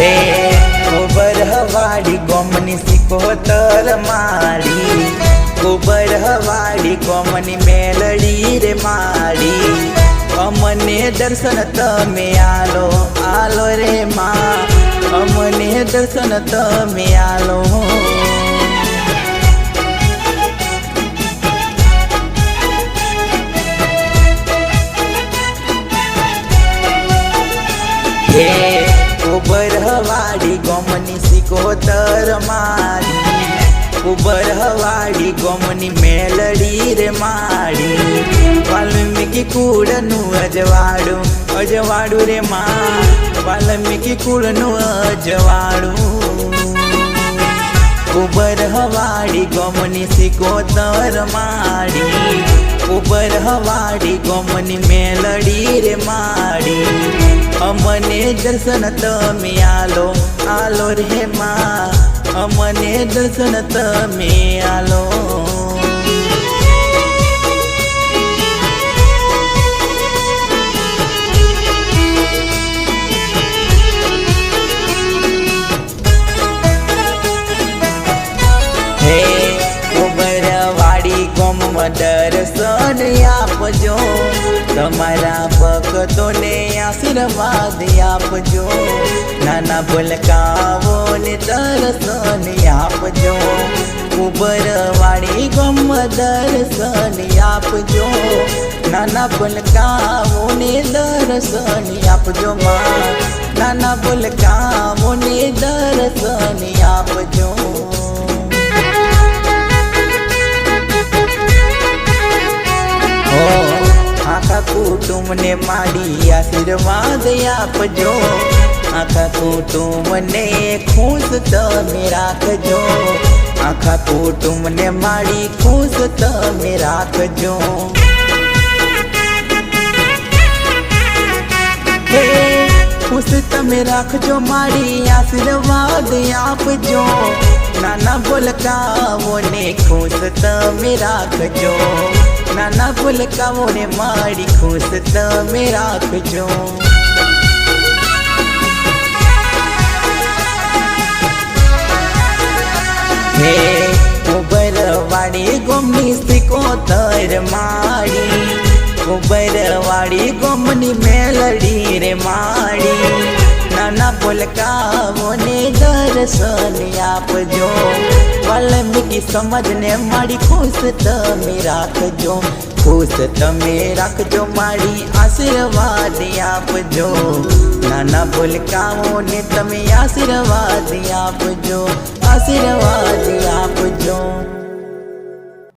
છે. કોબર હવાડી ગોમની સિકોતર મારી. કોબર હવાડી ગોમની મેલડી રે મારી. અમને દર્શન તમે આલો આલો રે માં. અમને દર્શન તમે આલો. ગોમની સિકોતર મારી ઉબર હવાડી ગોમની મેલડી રે માડી વાલ્મીકી કુળનું અજવાડું અજવાડું રે માં. વાલ્મીકી કુળનું અજવાડું ઉબર હવાડી ગોમની સિકોતર માડી ઉબર હવાડી ગોમની મેલડી રે માડી અમને દર્શન તમે આલો આલો રે માં. અમને દર્શન તમે આલો. દર્શન આપજો. તમારા ભક્તોને આશીર્વાદ આપજો. નાના ભલકાઓને દર્શન આપજો. ઉબરવાડી ગમ દર્શન આપજો. નાના ભલકાઓને દર્શન આપજો માં. નાના ભલકાઓને કુટુંબને માડી આશીર્વાદ આપજો આખા કુટુંબને ખુશ તમે રાખજો આખા કુટુંબને માડી ખુશ તમે રાખજો તમે રાખજો માડી આશીર્વાદ આપજો નાના ભૂલકાઓને ખુશ તમે રાખજો નાના ભૂલકાઓને માડી ખુશ તમે રાખજો હે ઉબરવાડી ગોમની સિકોતર માડી ઉબરવાડી ગોમની મેલડી રે માડી નાના બોલકાઓને દર્શન આપજો. વાલ્મીકી સમજને મારી ખુશ તમે રાખજો. ખુશ તમે રાખજો, મારી આશીર્વાદ આપજો. નાના બોલકાઓને તમે આશીર્વાદ આપજો. આશીર્વાદ આપજો.